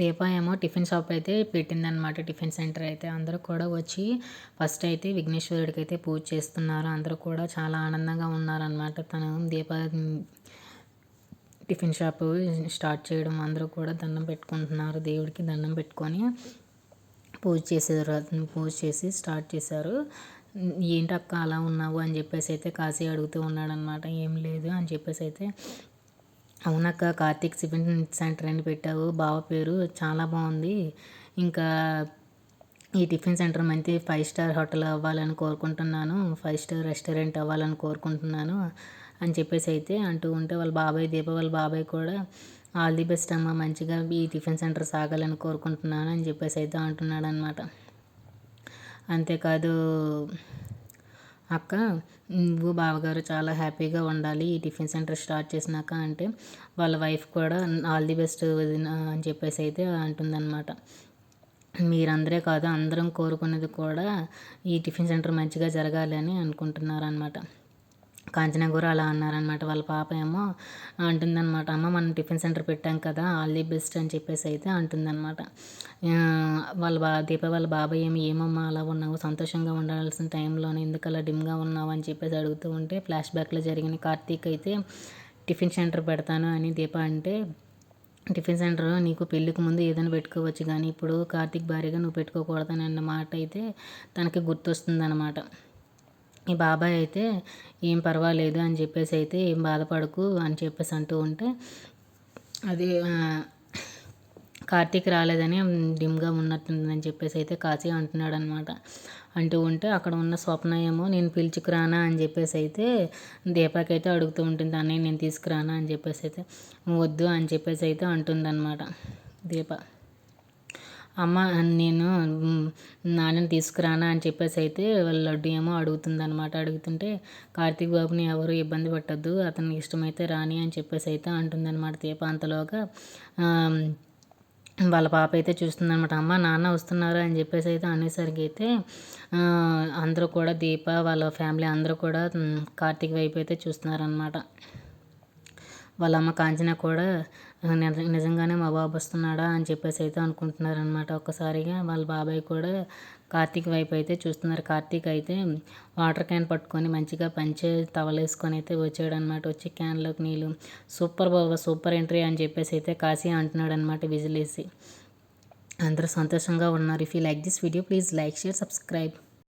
దీప ఏమో tiffin shop అయితే పెట్టిందనమాట tiffin centre అయితే. అందరూ కూడా వచ్చి ఫస్ట్ అయితే విఘ్నేశ్వరుడికి అయితే పూజ చేస్తున్నారు. అందరూ కూడా చాలా ఆనందంగా ఉన్నారనమాట తను దీప టిఫిన్ షాప్ స్టార్ట్ చేయడం అందరూ కూడా దండం పెట్టుకుంటున్నారు. దేవుడికి దండం పెట్టుకొని పూజ చేసేవారు పూజ చేసి స్టార్ట్ చేశారు. ఏంటక్క అలా ఉన్నావు? అని చెప్పేసి అయితే కాశీ అడుగుతూ ఉన్నాడనమాట ఏం లేదు అని చెప్పేసి అయితే అవునక్క కార్తీక్ టిఫిన్ సెంటర్ అని పెట్టావు. బావ పేరు చాలా బాగుంది ఇంకా ఈ టిఫిన్ సెంటర్ మంచి ఫైవ్ స్టార్ హోటల్ అవ్వాలని కోరుకుంటున్నాను. ఫైవ్ స్టార్ రెస్టారెంట్ అవ్వాలని కోరుకుంటున్నాను అని చెప్పేసి అయితే అంటూ ఉంటే వాళ్ళ బాబాయ్ దీప వాళ్ళ బాబాయ్ కూడా ఆల్ ది బెస్ట్ అమ్మ మంచిగా ఈ టిఫిన్ సెంటర్ సాగాలని కోరుకుంటున్నాను అని చెప్పేసి అయితే అంటున్నాడు అనమాట అంతేకాదు అక్క నువ్వు బావగారు చాలా హ్యాపీగా ఉండాలి. ఈ టిఫిన్ సెంటర్ స్టార్ట్ చేసినాక అంటే వాళ్ళ వైఫ్ కూడా ఆల్ ది బెస్ట్ అని చెప్పేసి అయితే అంటుందన్నమాట. మీరందరే కాదు అందరం కోరుకునేది కూడా ఈ టిఫిన్ సెంటర్ మంచిగా జరగాలి అని అనుకుంటున్నారనమాట కాంచన కూడా అలా అన్నారనమాట. వాళ్ళ పాప ఏమో అంటుందన్నమాట అమ్మ మనం టిఫిన్ సెంటర్ పెట్టాం కదా ఆల్ ది బెస్ట్ అని చెప్పేసి అయితే అంటుందన్నమాట వాళ్ళ బా దీప వాళ్ళ బాబాయ్ ఏమి ఏమమ్మా అలా ఉన్నావు సంతోషంగా ఉండాల్సిన టైంలోనే ఎందుకు అలా డిమ్గా ఉన్నావు అని చెప్పేసి అడుగుతూ ఉంటే ఫ్లాష్ బ్యాక్లో జరిగిన కార్తీక్ అయితే టిఫిన్ సెంటర్ పెడతాను అని దీప అంటే టిఫిన్ సెంటర్ నీకు పెళ్ళికి ముందు ఏదైనా పెట్టుకోవచ్చు కానీ ఇప్పుడు కార్తీక్ భార్యగా నువ్వు పెట్టుకోకూడదని అన్న మాట అయితే తనకి గుర్తొస్తుంది అనమాట ఈ బాబాయ్ అయితే ఏం పర్వాలేదు అని చెప్పేసి అయితే ఏం బాధపడకు అని చెప్పేసి అంటూ ఉంటే అది కార్తీక్ రాలేదని డిమ్గా ఉన్నట్టుందని చెప్పేసి అయితే కాశీ అంటున్నాడు అనమాట అంటూ ఉంటే అక్కడ ఉన్న స్వప్న ఏమో నేను పిలుచుకురానా? అని చెప్పేసి అయితే దీపాకైతే అడుగుతూ ఉంటుంది అన్నయ్య నేను తీసుకురానా? అని చెప్పేసి అయితే వద్దు అని చెప్పేసి అయితే అంటుందన్నమాట దీప. అమ్మ నేను నాన్నని తీసుకురానా అని చెప్పేసి అయితే వాళ్ళ లడ్డు ఏమో అడుగుతుందనమాట అడుగుతుంటే కార్తీక్ బాబుని ఎవరు ఇబ్బంది పెట్టద్దు అతనికి ఇష్టమైతే రాని అని చెప్పేసి అయితే అంటుందన్నమాట దీప అంతలోగా. వాళ్ళ పాప అయితే చూస్తుందనమాట అమ్మ నాన్న వస్తున్నారు అని చెప్పేసి అయితే అనేసరికి అయితే అందరూ కూడా దీప వాళ్ళ ఫ్యామిలీ అందరూ కూడా కార్తీక్ వైపు అయితే చూస్తున్నారనమాట వాళ్ళ అమ్మ కాంచన కూడా నిజంగానే మా బాబు వస్తున్నాడా? అని చెప్పేసి అయితే అనుకుంటున్నారనమాట ఒక్కసారిగా వాళ్ళ బాబాయ్ కూడా కార్తీక్ వైపు అయితే చూస్తున్నారు. కార్తీక్ అయితే వాటర్ క్యాన్ పట్టుకొని మంచిగా పంచే తవలేసుకొని అయితే వచ్చాడనమాట వచ్చి క్యాన్లోకి నీళ్ళు సూపర్ బాబా సూపర్ ఎంట్రీ అని చెప్పేసి అయితే కాశీ అంటున్నాడు అనమాట విజిలేసి. అందరూ సంతోషంగా ఉన్నారు. If you like this video please like share subscribe